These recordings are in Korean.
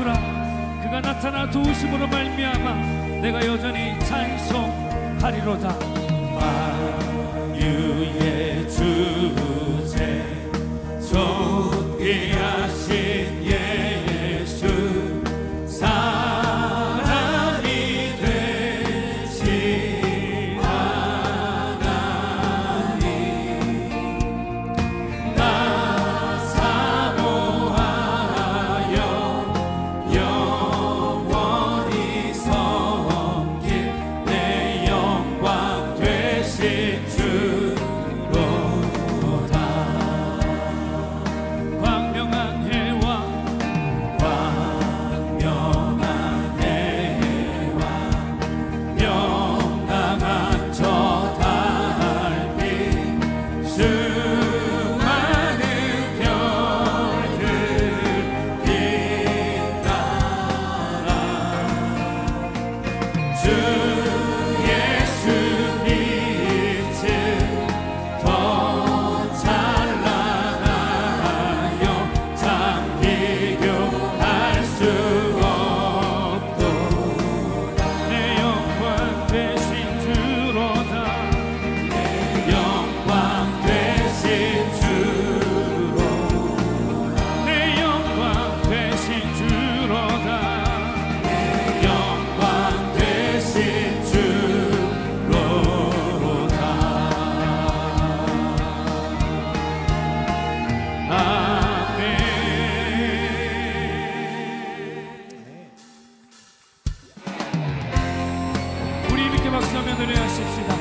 주라 그가 나타나 도우심으로 말미암아 내가 여전히 찬송하리로다. 만유의 주제 존귀하신 예. to dönüyoruz hepsinden.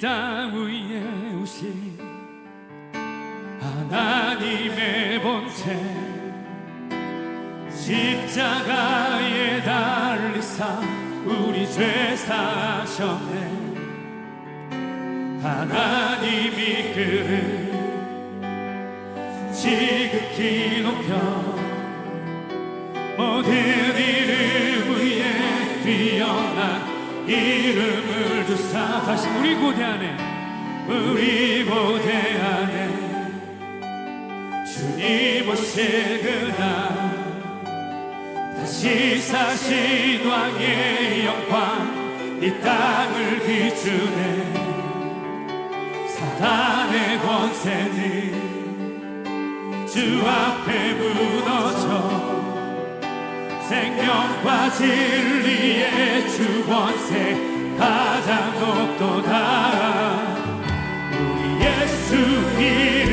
땅 위에 오신 하나님의 본체 십자가에 달리사 우리 죄 사셨네. 하나님이 그를 지극히 높여 모든 일 이름을 주사 다시 우리 고대 안에 우리 고대 안에. 주님 오실 그날 다시 사신 왕의 영광 이 땅을 비추네. 사단의 권세는 주 앞에 무너져 생명과 진리의 주권세 가장 높도다. 우리 예수 이름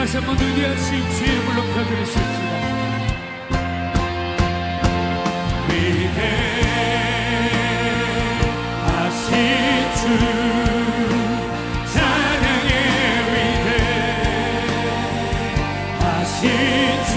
다시 한번 의리하신 주의 이름을 높여드리십시다 위대하신 주 찬양의 위대 하신 주